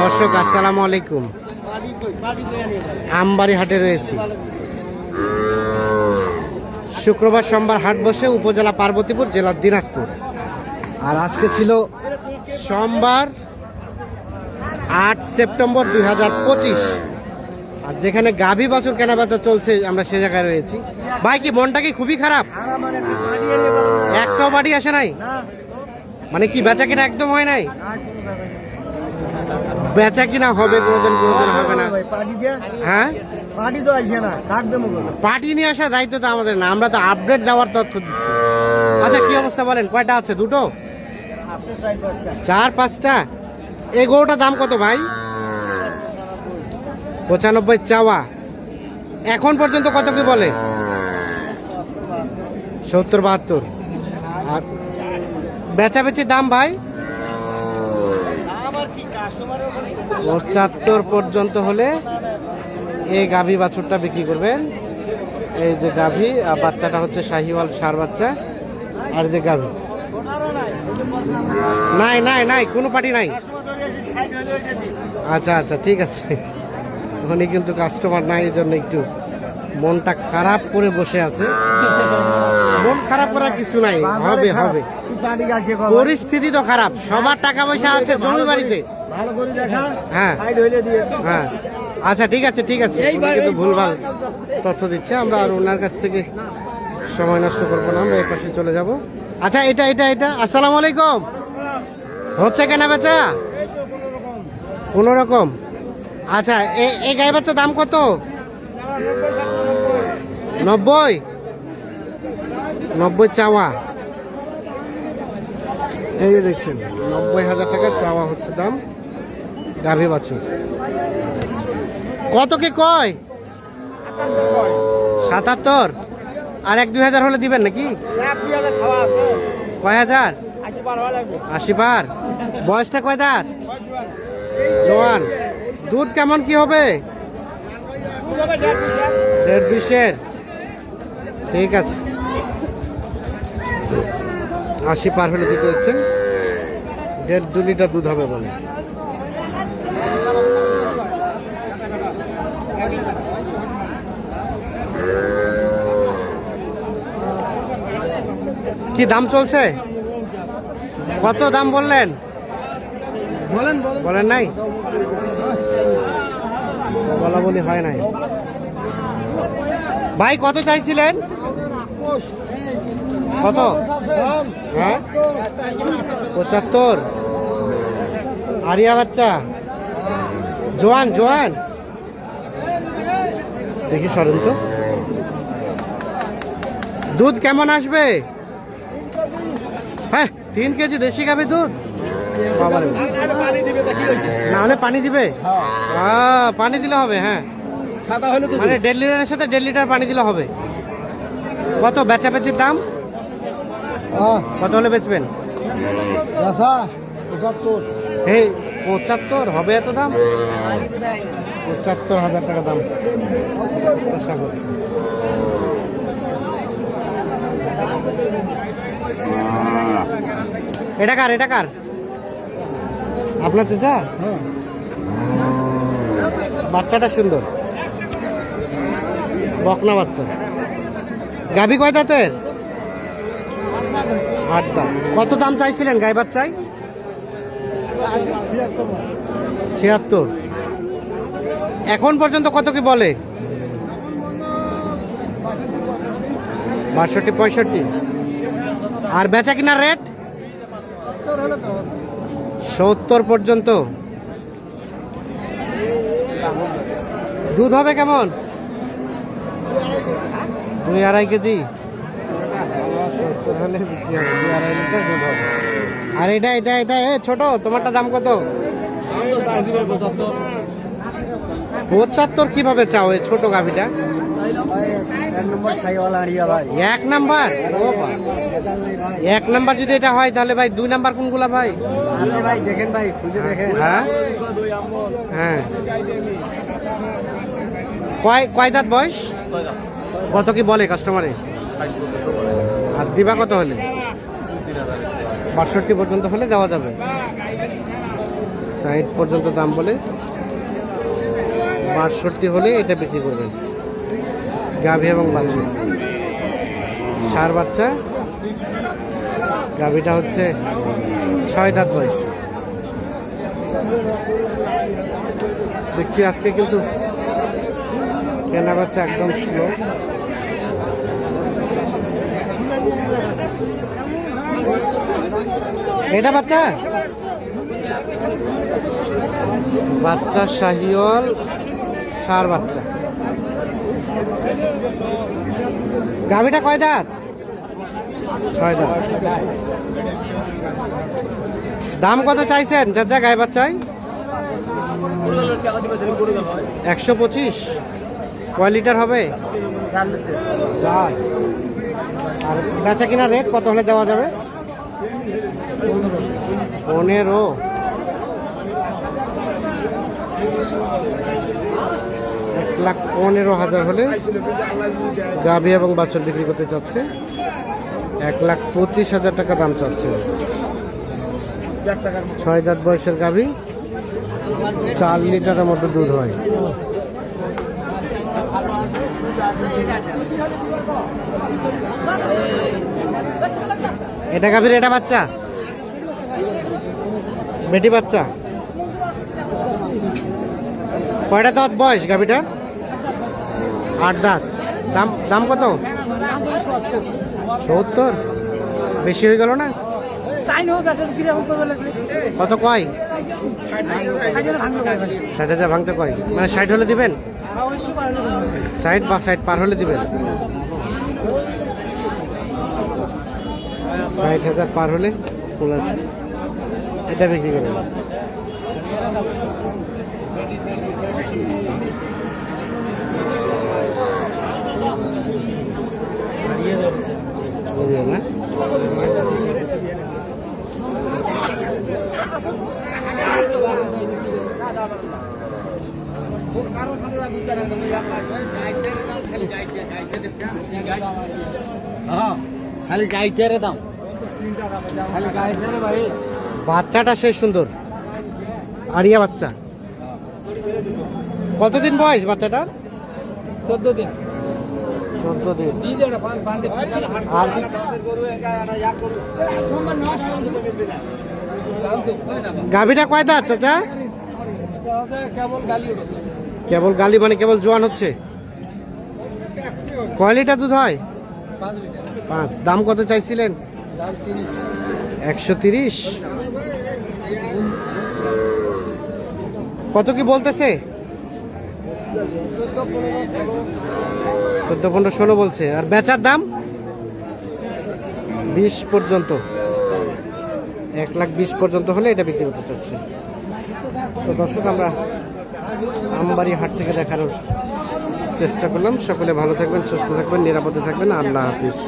দর্শক, আসসালামু আলাইকুম। আমবাড়ি হাটে রয়েছি। শুক্রবার সোমবার হাট বসে উপজেলা পার্বতীপুর জেলা দিনাজপুর। আর আজকে ছিল সোমবার আট সেপ্টেম্বর দুই হাজার পঁচিশ। আর যেখানে গাভী বছর কেনাবেচা চলছে, আমরা সে জায়গায় রয়েছি। ভাই, কি মনটা কি খুবই খারাপ? একটাও বাড়ি আসে নাই? মানে কি বেচা কিনা একদম হয় নাই? বেচা কিনা হবে কোনোদিন কোনোদিন হবে না। হ্যাঁ? পার্টি তো আসছে না কাক দেবো পার্টি নিয়ে আসা দায়িত্ব তো আমাদের না আমরা তো আপডেট দেওয়ার তথ্য দিচ্ছি। আচ্ছা কি অবস্থা বলেন কয়টা আছে দুটো? চার পাঁচটা। এগোটা দাম কত ভাই? পঁচানব্বই চাওয়া। এখন পর্যন্ত কত কি বলে? সত্তর বাহাত্তর। আর বেচাবেচির দাম ভাই? পঁচাত্তর পর্যন্ত হলে এই গাভী বাছুরটা বিক্রি করবেন। এই যে গাভী আর বাচ্চাটা হচ্ছে শাহিওয়াল সার বাচ্চা আর যে গাভী। নাই নাই নাই কোনো পার্টি নাই। আচ্ছা আচ্ছা ঠিক আছে। উনি কিন্তু কাস্টমার নাই এই জন্য একটু মনটা খারাপ করে বসে আছে। মন খারাপ করার কিছু নাই হবে হবে। পরিস্থিতি তো খারাপ সবার টাকা পয়সা আছে জমি বাড়িতে। ভালো করে দেখা হ্যাঁ। দিয়ে। হ্যাঁ। আচ্ছা ঠিক আছে ঠিক আছে। কিন্তু ভুলভাল তথ্য দিচ্ছে। আমরা আর ওনার কাছ থেকে সময় নষ্ট করব না আমরা এই পাশে চলে যাব। আচ্ছা এটা এটা এটা। আসসালামু আলাইকুম। হচ্ছে কেনা বেচা? কোনো রকম। আচ্ছা এ- এই গায়ে বাচ্চা দাম কত? নব্বই। নব্বই চাওয়া। এই যে দেখছেন নব্বই হাজার টাকা চাওয়া হচ্ছে দাম। গাভী বাছুর। কত কি কয়? সাতাত্তর। আর এক দুই হাজার হলে দিবেন নাকি? কয় হাজার? আশি পার। বয়সটা কয় দাঁত? জোয়ান। দুধ কেমন কি হবে? দেড় দুইশের ঠিক আছে। আশি পার হলে দিতে হচ্ছেন দেড় দু লিটার দুধ হবে বলে। কি দাম চলছে? কত দাম বললেন? বলেন বলেন। নাই? বলা বলি হয় নাই। ভাই কত চাইছিলেন? কত? হ্যাঁ? পঁচাত্তর। আরিয়া বাচ্চা। জোয়ান জোয়ান। দেখি সরেন তো। দুধ কেমন আসবে? হ্যাঁ তিন কেজি দেশি গাভী দুধ। না হলে পানি দিবে? আহ, পানি দিলে হবে হ্যাঁ। মানে দেড় লিটারের সাথে দেড় লিটার পানি দিলে হবে। কত বেচা বেচির দাম কত হলে বেচবেন? পঁচাত্তর। এই পঁচাত্তর হবে এত দাম? পঁচাত্তর হাজার টাকা দাম। আশা করছি। এটা কার এটা কার? আপনার চাচা? হ্যাঁ। বাচ্চাটা সুন্দর। বকনা বাচ্চা। গাভি কয় দাঁতের? আট দাঁত। কত দাম চাইছিলেন গাই বাচ্চায়? ছিয়াত্তর। এখন পর্যন্ত কত কি বলে? বাষট্টি পঁয়ষট্টি। আর বেচা কিনার রেট? সত্তর পর্যন্ত। দুধ হবে কেমন? দুই আড়াই কেজি। আর এটা এটা এটা এ ছোট তোমারটা দাম কত? পঁচাত্তর কীভাবে চাও এই ছোট গাভিটা? এক নম্বর এক নাম্বার যদি এটা হয় তাহলে ভাই দুই নাম্বার কোনগুলা ভাই? আছে ভাই দেখেন ভাই খুঁজে দেখেন। হ্যাঁ? হ্যাঁ। কয় কয় দাঁত বয়স? কত কি বলে কাস্টমারে আর দিবা কত হলে? বাষট্টি পর্যন্ত হলে দেওয়া যাবে। ষাট পর্যন্ত দাম বলে বাষট্টি হলে এটা বিক্রি করবেন। গাভী এবং বাছুর। সার বাচ্চা গাভীটা হচ্ছে ছয় দাঁত বয়স। দেখছি আজকে কিন্তু কেনা বাচ্চা একদম স্লো এটা বাচ্চা? বাচ্চা শাহিওল সার বাচ্চা। গাভিটা কয় দাঁত? দাম কত চাইছেন? চাচা গায়ে বাচ্চায়? একশো পঁচিশ। কয় লিটার হবে? আর বেচা কিনা রেট কত হলে দেওয়া যাবে? পনেরো। এক লাখ পনেরো হাজার হলে গাভি এবং বাছুর বিক্রি করতে চাচ্ছে। এক লাখ পঁচিশ হাজার টাকা দাম চাচ্ছে। ছয় দাঁত বয়সের গাভি, চার লিটারের মতো দুধ হয়। এটা গাভীর এটা বাচ্চা? বেটি বাচ্চা? কয়টা দাঁত বয়স গাভীটা আট দাঁত। দাম দাম কত? সত্তর? বেশি হয়ে গেল না? কত কয়? ষাট হাজার ভাঙতে কয়। মানে ষাট হলে দিবেন? ষাট বা ষাট পার হলে দিবেন? ষাট হাজার পার হলে ফুল আছে। এটা বিক্রি করবেন। খালি গাইতে রে দাম খালি গাইতে রে ভাই। বাচ্চাটা সে সুন্দর। আরিয়া বাচ্চা। কতদিন বয়স বাচ্চাটার? চোদ্দ দিন। চোদ্দ দিন। আর গাভীটা কয় দাঁত চাচা? কেবল গালি কেবল গালি মানে কেবল জোয়ান হচ্ছে? কয় লিটার দুধ হয়? পাঁচ দাম কত চাইছিলেন? একশো তিরিশ? কত কি বলতেছে? চোদ্দ পনেরো ষোলো বলছে। আর বেচার দাম? বিশ পর্যন্ত। এক লাখ বিশ পর্যন্ত হলে এটা বিক্রি করতে চাচ্ছে। তো দর্শক আমরা আমবাড়ি হাট থেকে দেখানোর চেষ্টা করলাম। সকলে ভালো থাকবেন, সুস্থ থাকবেন, নিরাপদে থাকবেন। আল্লাহ হাফিজ।